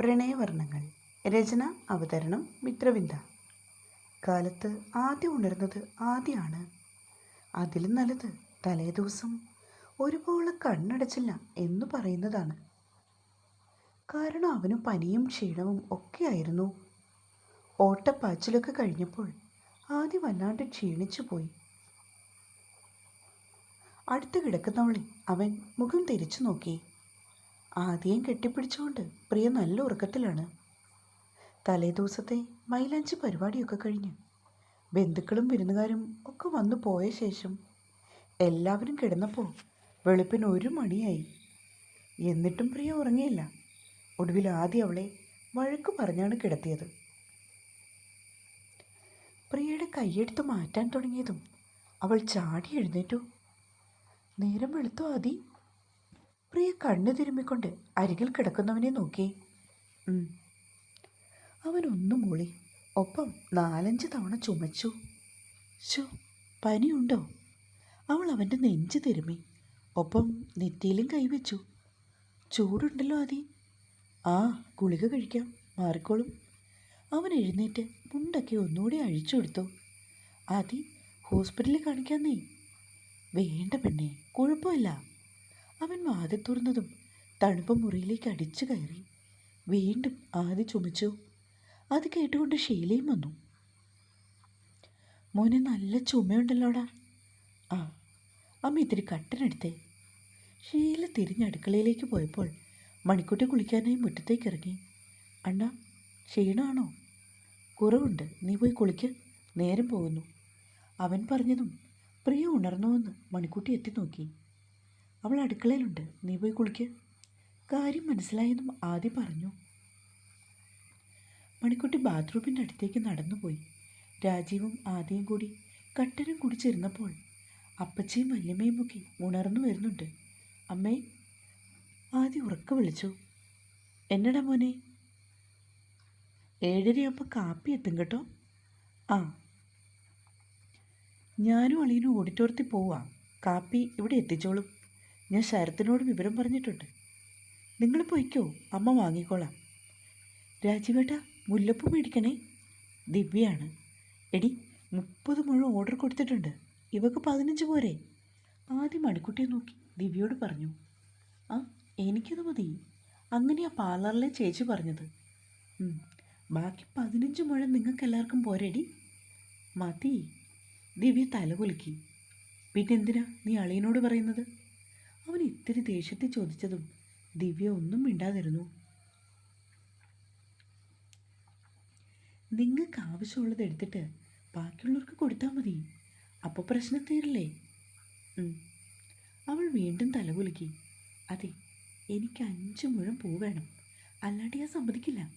പ്രണയവർണങ്ങൾ രചന അവതരണം മിത്രവിന്ദ. കാലത്ത് ആദ്യം ഉണരുന്നത് ആദ്യമാണ് അതിലും നല്ലത് തലേദിവസം ഒരുപോലെ കണ്ണടച്ചില്ല എന്ന് പറയുന്നതാണ്. കാരണം അവന് പനിയും ക്ഷീണവും ഒക്കെയായിരുന്നു ഓട്ടപ്പാച്ചിലൊക്കെ കഴിഞ്ഞപ്പോൾ ആദ്യം വല്ലാണ്ട് ക്ഷീണിച്ചു പോയി. അടുത്ത് കിടക്കുന്നവളെ അവൻ മുഖം തിരിച്ചു നോക്കി. ആദ്യം കെട്ടിപ്പിടിച്ചുകൊണ്ട് പ്രിയ നല്ല ഉറക്കത്തിലാണ്. തലേ തലേദിവസത്തെ മൈലാഞ്ചി പരിപാടിയൊക്കെ കഴിഞ്ഞ് ബന്ധുക്കളും വിരുന്നുകാരും ഒക്കെ വന്നു പോയ ശേഷം എല്ലാവരും കിടന്നപ്പോൾ വെളുപ്പിന് ഒരു മണിയായി. എന്നിട്ടും പ്രിയ ഉറങ്ങിയില്ല. ഒടുവിൽ ആദ്യം അവളെ വഴക്ക് പറഞ്ഞാണ് കിടത്തിയത്. പ്രിയയുടെ കൈയെടുത്ത് മാറ്റാൻ തുടങ്ങിയതും അവൾ ചാടി എഴുന്നേറ്റു. നേരം വെളുത്തു ആദി. പ്രിയ കണ്ണു തിരുമ്മിക്കൊണ്ട് അരികിൽ കിടക്കുന്നവനെ നോക്കി. അവൻ മൂളി. ഒപ്പം നാലഞ്ച് തവണ ചുമച്ചു. ഷോ പനിയുണ്ടോ? അവൾ അവന്റെ നെഞ്ച് തിരുമ്മി. ഒപ്പം നെറ്റിയിലും കൈവച്ചു. ചൂടുണ്ടല്ലോ ആദി. ആ ഗുളിക കഴിക്കാം. മാറിക്കോളും. അവൻ എഴുന്നേറ്റ് മുണ്ടൊക്കെ ഒന്നുകൂടി അഴിച്ചു കൊടുത്തു. ആദി ഹോസ്പിറ്റലിൽ കാണിക്കാന്നേ. വേണ്ട പെണ്ണേ കുഴപ്പമില്ല. അവൻ വാതിൽ തുറന്നതും തണുപ്പ് മുറിയിലേക്ക് അടിച്ചു കയറി. വീണ്ടും ആദ്യ ചുമച്ചു. അത് കേട്ടുകൊണ്ട് ഷീലയും വന്നു. മോനെ നല്ല ചുമയുണ്ടല്ലോടാ. ആ അമ്മ ഇത്തിരി കട്ടനെടുത്തേ ഷീല തിരിഞ്ഞ് അടുക്കളയിലേക്ക് പോയപ്പോൾ മണിക്കുട്ടി കുളിക്കാനായി മുറ്റത്തേക്ക് ഇറങ്ങി. അണ്ണ ക്ഷീണമാണോ? കുറവുണ്ട്. നീ പോയി കുളിക്ക്. നേരം പോകുന്നു. അവൻ പറഞ്ഞതും പ്രിയ ഉണർന്നുവെന്ന് മണിക്കുട്ടി എത്തി നോക്കി. അവൾ അടുക്കളയിലുണ്ട്. നീ പോയി കുളിക്ക്. കാര്യം മനസ്സിലായെന്നും ആദ്യം പറഞ്ഞു. മണിക്കുട്ടി ബാത്റൂമിന്റെ അടുത്തേക്ക് നടന്നുപോയി. രാജീവും ആദ്യം കൂടി കട്ടനും കുടിച്ചിരുന്നപ്പോൾ അപ്പച്ചയും വല്യമ്മയും ഒക്കെ ഉണർന്നു വരുന്നുണ്ട്. അമ്മേ ആദ്യം ഉറക്ക വിളിച്ചു. എന്നടാ മോനെ? ഏഴരയാകുമ്പോൾ കാപ്പി എത്തും കേട്ടോ. ആ. ഞാനും അളിയനും ഓഡിറ്റോറിയത്തിൽ പോവാം. കാപ്പി ഇവിടെ എത്തിച്ചോളും. ഞാൻ ശരത്തിനോട് വിവരം പറഞ്ഞിട്ടുണ്ട്. നിങ്ങൾ പോയിക്കോ അമ്മ വാങ്ങിക്കോളാം. രാജീവേട്ട മുല്ലപ്പൂ മേടിക്കണേ. ദിവ്യയാണ്. എടി മുപ്പത് മുഴുവൻ ഓർഡർ കൊടുത്തിട്ടുണ്ട്. ഇവക്ക് പതിനഞ്ച് പോരെ. ആദ്യം മണിക്കുട്ടിയെ നോക്കി ദിവ്യയോട് പറഞ്ഞു. ആ എനിക്കത് മതി. അങ്ങനെയാ പാർലറിലെ ചേച്ചി പറഞ്ഞത്. ബാക്കി പതിനഞ്ച് മുഴം നിങ്ങൾക്ക് എല്ലാവർക്കും പോരെടി. മതി. ദിവ്യ തല കുലുക്കി. പിന്നെന്തിനാ നീ അളിയനോട് പറയുന്നത്? അവൻ ഇത്തിരി ദേഷ്യത്തിൽ ചോദിച്ചതും ദിവ്യ ഒന്നും മിണ്ടാതിരുന്നു. നിങ്ങൾക്ക് ആവശ്യമുള്ളത് എടുത്തിട്ട് ബാക്കിയുള്ളവർക്ക് കൊടുത്താൽ മതി. അപ്പോൾ പ്രശ്നം തീരില്ലേ. അവൾ വീണ്ടും തലകുലുക്കി അതെ എനിക്ക് അഞ്ച് മുഴം പൂ വേണം. അല്ലാണ്ട് ഞാൻ സമ്മതിക്കില്ല.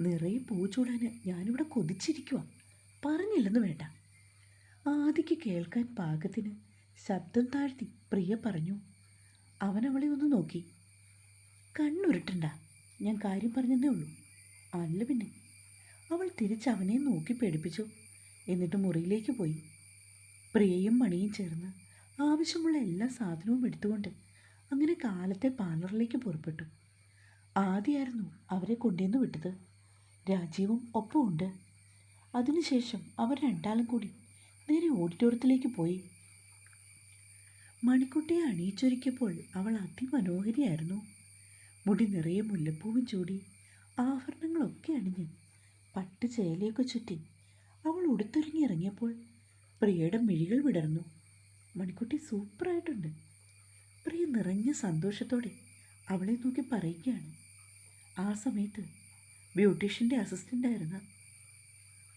നിറയെ പൂ ചൂടാൻ ഞാനിവിടെ കൊതിച്ചിരിക്കുക പറഞ്ഞില്ലെന്ന് വേണ്ട. ആദിക്ക് കേൾക്കാൻ പാകത്തിന് ശബ്ദം താഴ്ത്തി പ്രിയ പറഞ്ഞു. അവൻ അവളെ ഒന്ന് നോക്കി. കണ്ണുരുട്ടണ്ട. ഞാൻ കാര്യം പറഞ്ഞതേ ഉള്ളൂ. അല്ല പിന്നെ. അവൾ തിരിച്ച് അവനെ നോക്കി പേടിപ്പിച്ചു. എന്നിട്ട് മുറിയിലേക്ക് പോയി. പ്രിയയും മണിയും ചേർന്ന് ആവശ്യമുള്ള എല്ലാ സാധനവും എടുത്തുകൊണ്ട് അങ്ങനെ കാലത്തെ പാർലറിലേക്ക് പുറപ്പെട്ടു. ആദ്യമായിരുന്നു അവരെ കൊണ്ടുവന്ന് വിട്ടത്. രാജീവും ഒപ്പമുണ്ട്. അതിനുശേഷം അവർ രണ്ടാളും കൂടി നേരെ ഓഡിറ്റോറിയത്തിലേക്ക് പോയി. മണിക്കുട്ടിയെ അണിയിച്ചൊരുക്കിയപ്പോൾ അവൾ അതിമനോഹരിയായിരുന്നു. മുടി നിറയെ മുല്ലപ്പൂവും ചൂടി. ആഭരണങ്ങളൊക്കെ അണിഞ്ഞ് പട്ട് ചേലയൊക്കെ ചുറ്റി അവൾ ഉടുത്തൊരുങ്ങി ഇറങ്ങിയപ്പോൾ പ്രിയയുടെ മിഴികൾ വിടർന്നു. മണിക്കുട്ടി സൂപ്പറായിട്ടുണ്ട്. പ്രിയ നിറഞ്ഞ സന്തോഷത്തോടെ അവളെ നോക്കി പറയുകയാണ്. ആ സമയത്ത് ബ്യൂട്ടീഷ്യന്റെ അസിസ്റ്റന്റായിരുന്ന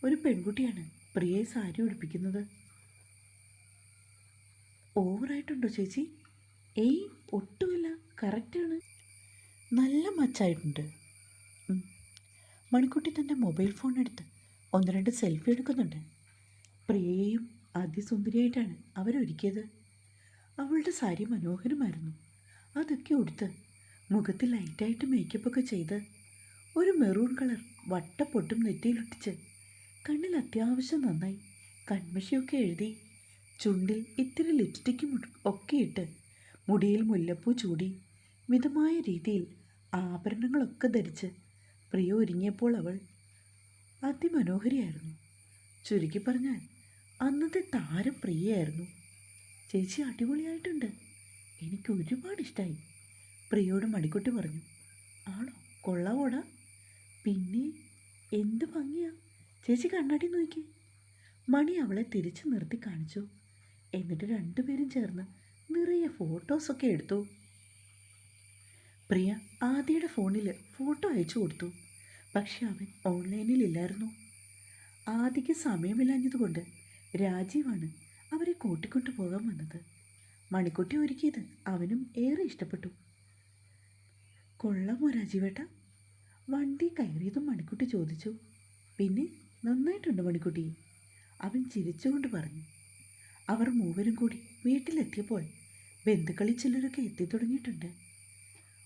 ഒരു പെൺകുട്ടിയാണ് പ്രിയയെ സാരി ഉടുപ്പിക്കുന്നത്. ഓവറായിട്ടുണ്ടോ ചേച്ചി? ഏയ് ഒട്ടുമില്ല. കറക്റ്റാണ് നല്ല മച്ചായിട്ടുണ്ട്. മണിക്കുട്ടി തന്റെ മൊബൈൽ ഫോൺ എടുത്ത് ഒന്ന് രണ്ട് സെൽഫി എടുക്കുന്നുണ്ട്. പ്രിയയും അതിസുന്ദരിയായിട്ടാണ് അവരൊരുക്കിയത്. അവളുടെ സാരി മനോഹരമായിരുന്നു. അതൊക്കെ ഉടുത്ത് മുഖത്ത് ലൈറ്റായിട്ട് മേക്കപ്പൊക്കെ ചെയ്ത് ഒരു മെറൂൺ കളർ വട്ടപ്പൊട്ടും നെറ്റിയിലൊട്ടിച്ച് കണ്ണിൽ അത്യാവശ്യം നന്നായി കൺമഷിയൊക്കെ എഴുതി ചുണ്ടിൽ ഇത്തിരി ലിപ്സ്റ്റിക്കും ഒക്കെ ഇട്ട് മുടിയിൽ മുല്ലപ്പൂ ചൂടി മിതമായ രീതിയിൽ ആഭരണങ്ങളൊക്കെ ധരിച്ച് പ്രിയ ഒരുങ്ങിയപ്പോൾ അവൾ അതിമനോഹരിയായിരുന്നു. ചുരുക്കി പറഞ്ഞാൽ അന്നത്തെ താരം പ്രിയയായിരുന്നു. ചേച്ചി അടിപൊളിയായിട്ടുണ്ട്. എനിക്ക് ഒരുപാട് ഇഷ്ടമായി പ്രിയയോട് മടിക്കുട്ടി പറഞ്ഞു ആണോ? കൊള്ളാവോടാ? പിന്നെ എന്ത് ഭംഗിയാ? ചേച്ചി കണ്ണാടി നോക്കി. മണി അവളെ തിരിച്ചു നിർത്തി കാണിച്ചു. എന്നിട്ട് രണ്ടുപേരും ചേർന്ന് നിറയെ ഫോട്ടോസൊക്കെ എടുത്തു. പ്രിയ ആദിയുടെ ഫോണിൽ ഫോട്ടോ അയച്ചു കൊടുത്തു. പക്ഷെ അവൻ ഓൺലൈനിലില്ലായിരുന്നു ആദിക്ക് സമയമില്ലാഞ്ഞതുകൊണ്ട് രാജീവാണ് അവരെ കൂട്ടിക്കൊണ്ടു പോകാൻ വന്നത്. മണിക്കുട്ടി ഒരുക്കിയത് അവനും ഏറെ ഇഷ്ടപ്പെട്ടു. കൊള്ളാമോ രാജീവേട്ട? വണ്ടി കയറിയതും മണിക്കുട്ടി ചോദിച്ചു. പിന്നെ നന്നായിട്ടുണ്ട് മണിക്കുട്ടി? അവൻ ചിരിച്ചുകൊണ്ട് പറഞ്ഞു. അവർ മൂവരും കൂടി വീട്ടിലെത്തിയപ്പോൾ ബന്ധുക്കളിൽ ചിലരൊക്കെ എത്തിത്തുടങ്ങിയിട്ടുണ്ട്.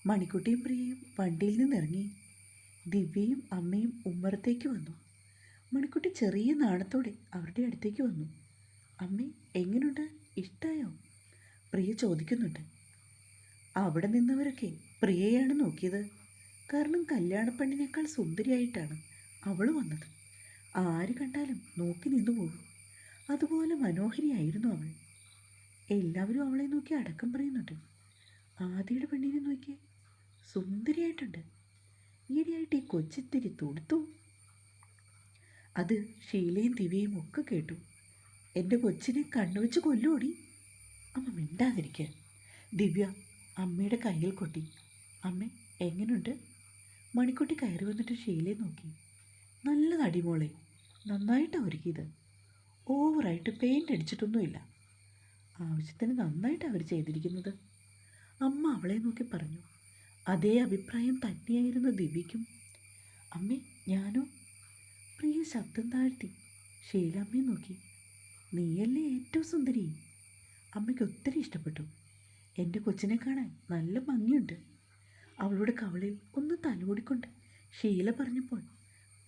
മണിക്കുട്ടിയും പ്രിയയും വണ്ടിയിൽ നിന്നിറങ്ങി ദിവ്യയും അമ്മയും ഉമ്മറത്തേക്ക് വന്നു. മണിക്കുട്ടി ചെറിയ നാണത്തോടെ അവരുടെ അടുത്തേക്ക് വന്നു. അമ്മേ എങ്ങനെയുണ്ട് ഇഷ്ടായോ? പ്രിയ ചോദിക്കുന്നുണ്ട്. അവിടെ നിന്നവരൊക്കെ പ്രിയയാണ് നോക്കിയത്. കാരണം കല്യാണപ്പെണ്ണിനേക്കാൾ സുന്ദരിയായിട്ടാണ് അവൾ വന്നത്. ആര് കണ്ടാലും നോക്കി നിന്നു പോകും. അതുപോലെ മനോഹരിയായിരുന്നു അവൾ. എല്ലാവരും അവളെ നോക്കി അടക്കം പറയുന്നുണ്ട്. ആദിയുടെ പെണ്ണിനെ നോക്കി സുന്ദരിയായിട്ടുണ്ട്. ഈയിടെയായിട്ട് ഈ കൊച്ചിത്തിരി തൊടുത്തു. അത് ഷീലയും ദിവ്യയും ഒക്കെ കേട്ടു. എന്റെ കൊച്ചിനെ കണ്ണുവെച്ച് കൊല്ലോടി. അമ്മ മിണ്ടാതിരിക്കുക ദിവ്യ അമ്മയുടെ കയ്യിൽ കൊട്ടി. അമ്മ എങ്ങനെയുണ്ട് മണിക്കുട്ടി കയറി വന്നിട്ട് ഷീലയെ നോക്കി. നല്ല നടിമോളെ നന്നായിട്ടാണ് ഒരുക്കിയത്. ഓവറായിട്ട് പെയിന്റ് അടിച്ചിട്ടൊന്നുമില്ല. ആവശ്യത്തിന് നന്നായിട്ട് അവർ ചെയ്തിരിക്കുന്നത്. അമ്മ അവളെ നോക്കി പറഞ്ഞു അതേ അഭിപ്രായം തന്നെയായിരുന്നു ദിവ്യയ്ക്കും. അമ്മേ ഞാനോ? പ്രിയ ശബ്ദം താഴ്ത്തി. ഷീലാമ്മയെ നോക്കി. നീയല്ലേ ഏറ്റവും സുന്ദരി? അമ്മയ്ക്ക് ഒത്തിരി ഇഷ്ടപ്പെട്ടു. എന്റെ കൊച്ചിനെ കാണാൻ നല്ല ഭംഗിയുണ്ട്. അവളുടെ കവളിൽ ഒന്ന് തലോടിക്കൊണ്ട് ഷീല പറഞ്ഞപ്പോൾ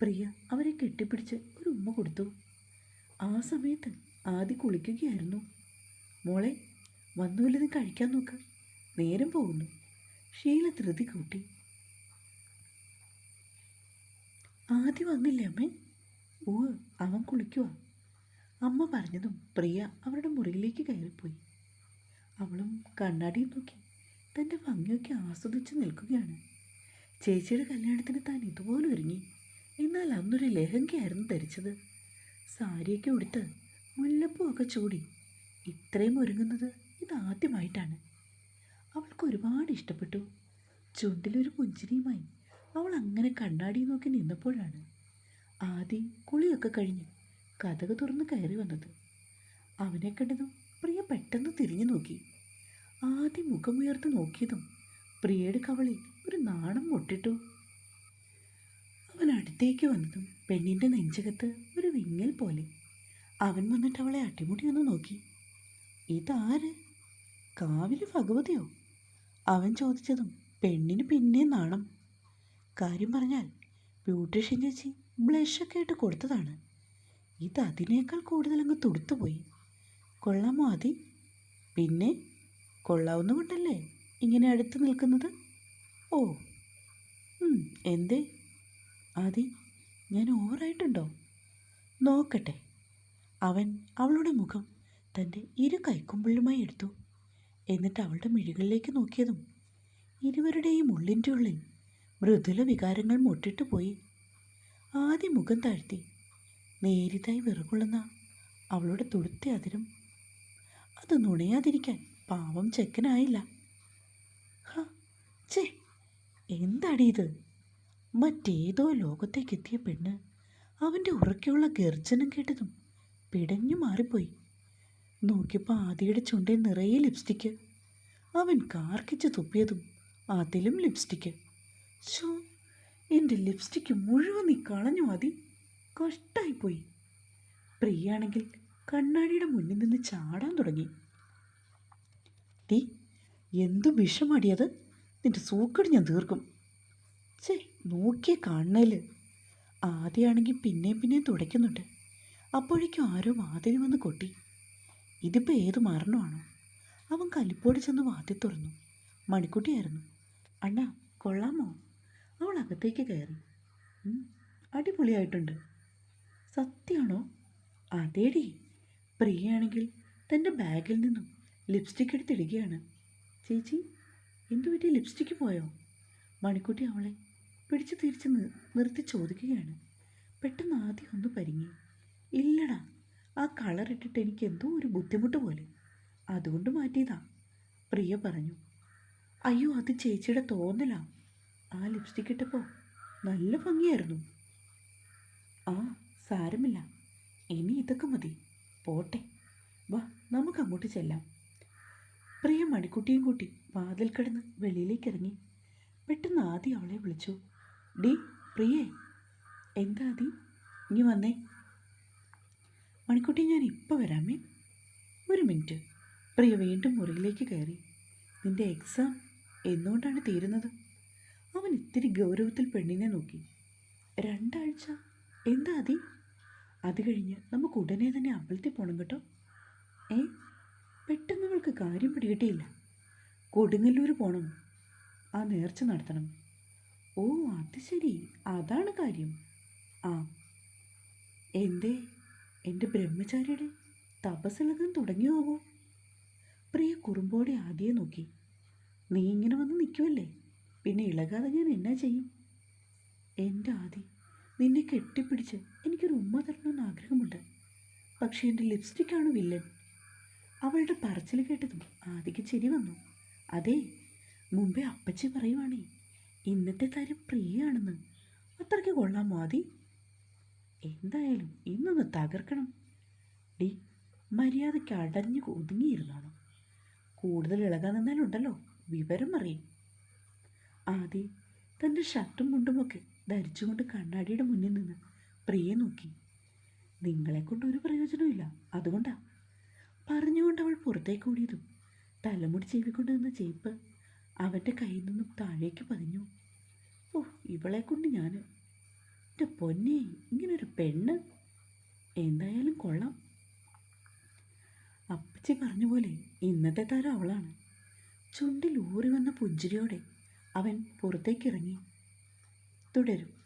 പ്രിയ അവരെ കെട്ടിപ്പിടിച്ച് ഒരു ഉമ്മ കൊടുത്തു. ആ സമയത്ത് ആദ്യം കുളിക്കുകയായിരുന്നു. മോളെ വന്നു വല്ലതും കഴിക്കാൻ നോക്ക്. നേരം പോകുന്നു. ഷീല ധൃതി കൂട്ടി. ആദ്യം വന്നില്ലേ അമ്മേ? ഓ അവൻ കുളിക്കുക അമ്മ പറഞ്ഞതും പ്രിയ അവരുടെ മുറിയിലേക്ക് കയറിപ്പോയി. അവളും കണ്ണാടിയും നോക്കി തന്റെ ഭംഗിയൊക്കെ ആസ്വദിച്ച് നിൽക്കുകയാണ്. ചേച്ചിയുടെ കല്യാണത്തിന് താൻ ഇതുപോലെ ഒരുങ്ങി. എന്നാൽ അന്നൊരു ലഹങ്കയായിരുന്നു ധരിച്ചത്. സാരിയൊക്കെ ഉടുത്ത് മുല്ലപ്പൂവൊക്കെ ചൂടി. ഇത്രയും ഒരുങ്ങുന്നത് ഇതാദ്യമായിട്ടാണ് അവൾക്ക് ഒരുപാട് ഇഷ്ടപ്പെട്ടു. ചുണ്ടിലൊരു പുഞ്ചിരിയുമായി അവൾ അങ്ങനെ കണ്ണാടി നോക്കി നിന്നപ്പോഴാണ് ആദി കുളിയൊക്കെ കഴിഞ്ഞ് കഥക് തുറന്ന് കയറി വന്നത്. അവനെ കണ്ടതും പ്രിയ പെട്ടെന്ന് തിരിഞ്ഞു നോക്കി. ആദ്യം മുഖമുയർത്ത് നോക്കിയതും പ്രിയയുടെ കവളിൽ ഒരു നാണം മുട്ടിട്ടു. അവൻ അടുത്തേക്ക് വന്നതും പെണ്ണിന്റെ നെഞ്ചകത്ത് ഒരു വിങ്ങൽ പോലെ. അവൻ വന്നിട്ട് അവളെ അട്ടിമുടി ഒന്ന് നോക്കി. ഇതാര്? കാവിലെ ഭഗവതിയോ? അവൻ ചോദിച്ചതും പെണ്ണിന് പിന്നെ നാണം. കാര്യം പറഞ്ഞാൽ ബ്യൂട്ടീഷ്യൻ ചേച്ചി ബ്ലഷൊക്കെ ഇട്ട് കൊടുത്തതാണ്. ഇത് അതിനേക്കാൾ കൂടുതലങ്ങ് തുടുത്തുപോയി. കൊള്ളാമോ അതി പിന്നെ കൊള്ളാവുന്ന കൊണ്ടല്ലേ ഇങ്ങനെ അടുത്ത് നിൽക്കുന്നത്? ഓ എന്തേ? ആദി ഞാൻ ഓറായിട്ടുണ്ടോ നോക്കട്ടെ. അവൻ അവളുടെ മുഖം തന്റെ ഇരു കൈക്കുമ്പിളുമായി എടുത്തു. എന്നിട്ട് അവളുടെ മിഴികളിലേക്ക് നോക്കിയതും ഇരുവരുടെയും ഉള്ളിന്റെ ഉള്ളിൽ മൃദുല വികാരങ്ങൾ മുട്ടിട്ടു പോയി. ആദ്യം മുഖം താഴ്ത്തി നേരിതായി വിറകൊള്ളുന്ന അവളുടെ തുടുത്ത അതിരും. അത് നുണയാതിരിക്കാൻ പാവം ചെക്കനായില്ല. ഹ, എന്താടി ഇത്? മറ്റേതോ ലോകത്തേക്കെത്തിയ പെണ്ണ് അവന്റെ ഉറക്കെയുള്ള ഗർജനം കേട്ടതും പിടഞ്ഞു മാറിപ്പോയി. നോക്കിയപ്പോൾ ആദിയുടെ ചുണ്ടിൽ നിറയെ ലിപ്സ്റ്റിക്ക്. അവൻ കാർക്കിച്ച് തുപ്പിയതും അതിലും ലിപ്സ്റ്റിക്ക്. ഷോ എന്റെ ലിപ്സ്റ്റിക്ക് മുഴുവൻ നീ കളഞ്ഞു മതി കഷ്ടായിപ്പോയി. പ്രിയാണെങ്കിൽ കണ്ണാടിയുടെ മുന്നിൽ നിന്ന് ചാടാൻ തുടങ്ങി. ടീ എന്തു വിഷമടിയത് നിന്റെ സൂക്കട് ഞാൻ തീർക്കും. ചേ നോക്കിയേ കാണൽ ആദ്യമാണെങ്കിൽ പിന്നെയും പിന്നെയും തുടയ്ക്കുന്നുണ്ട്. അപ്പോഴേക്കും ആരോ വാതിൽ വന്ന് കൊട്ടി. ഇതിപ്പോൾ ഏത് മരണമാണോ? അവൻ കലിപ്പോട് ചെന്ന് വാതിൽ തുറന്നു. മണിക്കുട്ടിയായിരുന്നു. അണ്ണാ കൊള്ളാമോ? അവൾ അകത്തേക്ക് കയറി. അടിപൊളിയായിട്ടുണ്ട്. സത്യമാണോ അതേടി. പ്രിയയാണെങ്കിൽ തന്റെ ബാഗിൽ നിന്നും ലിപ്സ്റ്റിക് എടുത്തിടുകയാണ് ചേച്ചി എന്തു പറ്റി? ലിപ്സ്റ്റിക്ക് പോയോ? മണിക്കുട്ടി അവളെ പിടിച്ചു തിരിച്ച് നിർത്തി ചോദിക്കുകയാണ്. പെട്ടെന്ന് ആദ്യം ഒന്ന് പരിങ്ങി. ഇല്ലടാ ആ കളർ ഇട്ടിട്ട് എനിക്ക് എന്തോ ഒരു ബുദ്ധിമുട്ട് പോലെ. അതുകൊണ്ട് മാറ്റിയതാ. പ്രിയ പറഞ്ഞു. അയ്യോ അത് ചേച്ചിയുടെ തോന്നലാ. ആ ലിപ്സ്റ്റിക് ഇട്ടപ്പോൾ നല്ല ഭംഗിയായിരുന്നു. ആ സാരമില്ല. ഇനി ഇതൊക്കെ മതി. പോട്ടെ. വാ നമുക്ക് അങ്ങോട്ട് ചെല്ലാം. പ്രിയ മണിക്കുട്ടിയും കൂട്ടി വാതിൽ കിടന്ന് വെളിയിലേക്ക് ഇറങ്ങി. പെട്ടെന്ന് ആദ്യം അവളെ വിളിച്ചു. ഡി പ്രിയേ എന്താ ആദി? ഇനി വന്നേ. മണിക്കുട്ടി ഞാൻ ഇപ്പോൾ വരാമേ. ഒരു മിനിറ്റ്. പ്രിയ വീണ്ടും മുറിയിലേക്ക് കയറി. നിന്റെ എക്സാം എന്നുകൊണ്ടാണ് തീരുന്നത്? അവൻ ഇത്തിരി ഗൗരവത്തിൽ പെണ്ണിനെ നോക്കി. രണ്ടാഴ്ച? എന്താ അതി അത് കഴിഞ്ഞ് നമുക്ക് ഉടനെ തന്നെ അമ്പലത്തിൽ പോകണം കേട്ടോ. ഏ? പെട്ടെന്ന് അവൾക്ക് കാര്യം പിടികിട്ടിയില്ല. കൊടുങ്ങല്ലൂർ പോകണം ആ നേർച്ച നടത്തണം. ഓ അത് ശരി. അതാണ് കാര്യം. ആ. എന്തേ? എന്റെ ബ്രഹ്മചാരിയുടെ തപസ്സിളകാൻ തുടങ്ങിയോവോ? പ്രിയ കുറുമ്പോടെ ആദ്യം നോക്കി. നീ ഇങ്ങനെ വന്ന് നിൽക്കുമല്ലേ പിന്നെ ഇളകാതെ ഞാൻ എന്നാ ചെയ്യും? എന്റെ ആദി നിന്നെ കെട്ടിപ്പിടിച്ച് എനിക്കൊരു ഉമ്മ തരണമെന്ന് ആഗ്രഹമുണ്ട്. പക്ഷേ എന്റെ ലിപ്സ്റ്റിക്കാണ് വില്ലൻ. അവളുടെ പറച്ചിൽ കേട്ടതും ആദിക്ക് ചിരി വന്നു. അതെ മുമ്പേ അപ്പച്ചി പറയുവാണേ ഇന്നത്തെ കാര്യം പ്രിയാണെന്ന് അത്രയ്ക്ക് കൊള്ളാൻ മതി എന്തായാലും ഇന്നൊന്ന് തകർക്കണം. ഡി മര്യാദയ്ക്ക് അടഞ്ഞു ഒതുങ്ങിയിരുന്നാണ്? കൂടുതൽ ഇളകാൻ നിന്നാലുണ്ടല്ലോ വിവരം അറിയും ആദി തന്റെ ഷർട്ടും മുണ്ടുമൊക്കെ ധരിച്ചുകൊണ്ട് കണ്ണാടിയുടെ മുന്നിൽ നിന്ന് പ്രിയെ നോക്കി. നിങ്ങളെക്കൊണ്ട് ഒരു പ്രയോജനമില്ല അതുകൊണ്ടാ. പറഞ്ഞുകൊണ്ട് അവൾ പുറത്തേക്ക് ഓടിയതും തലമുടി ചെവിക്കൊണ്ട് ചേപ്പ് അവന്റെ കയ്യിൽ നിന്നും താഴേക്ക് പതിഞ്ഞു. ഓ ഇവളെ കൊണ്ട് ഞാൻ എന്റെ പൊന്നെ ഇങ്ങനൊരു പെണ്ണ്. എന്തായാലും കൊള്ളാം. അപ്പച്ചി പറഞ്ഞ പോലെ ഇന്നത്തെ താരം അവളാണ്. ചുണ്ടിൽ ഊറി വന്ന പുഞ്ചിരിയോടെ അവൻ പുറത്തേക്കിറങ്ങി തുടരും